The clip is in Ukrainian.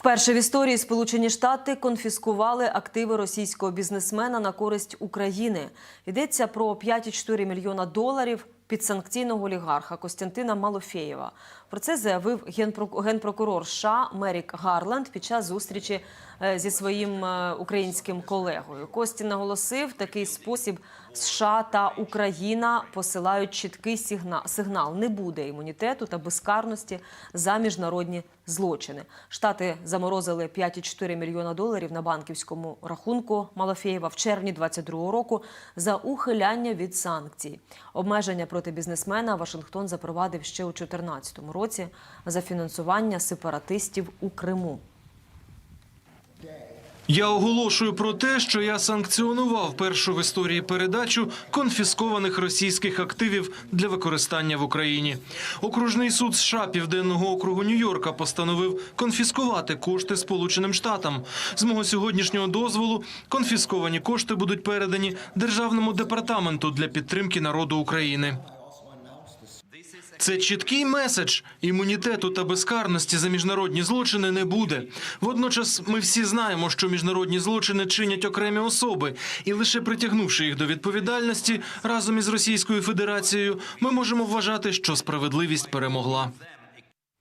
Вперше в історії Сполучені Штати конфіскували активи російського бізнесмена на користь України. Йдеться про 5,4 мільйона доларів підсанкційного олігарха Костянтина Малофєєва. Про це заявив генпро- генпрокурор США Мерік Гарленд під час зустрічі е, зі своїм е, українським колегою. Костін наголосив, такий спосіб США та Україна посилають чіткий сигнал. Не буде імунітету та безкарності за міжнародні злочини. Штати заморозили 5,4 мільйона доларів на банківському рахунку Малафєєва в червні 22 року за ухиляння від санкцій. Обмеження проти бізнесмена Вашингтон запровадив ще у 2014 році за фінансування сепаратистів у Криму. Я оголошую про те, що я санкціонував першу в історії передачу конфіскованих російських активів для використання в Україні. Окружний суд США Південного округу Нью-Йорка постановив конфіскувати кошти Сполученим Штатам. З мого сьогоднішнього дозволу конфісковані кошти будуть передані Державному департаменту для підтримки народу України. Це чіткий меседж імунітету та безкарності за міжнародні злочини не буде. Водночас, ми всі знаємо, що міжнародні злочини чинять окремі особи, і лише притягнувши їх до відповідальності разом із Російською Федерацією, ми можемо вважати, що справедливість перемогла.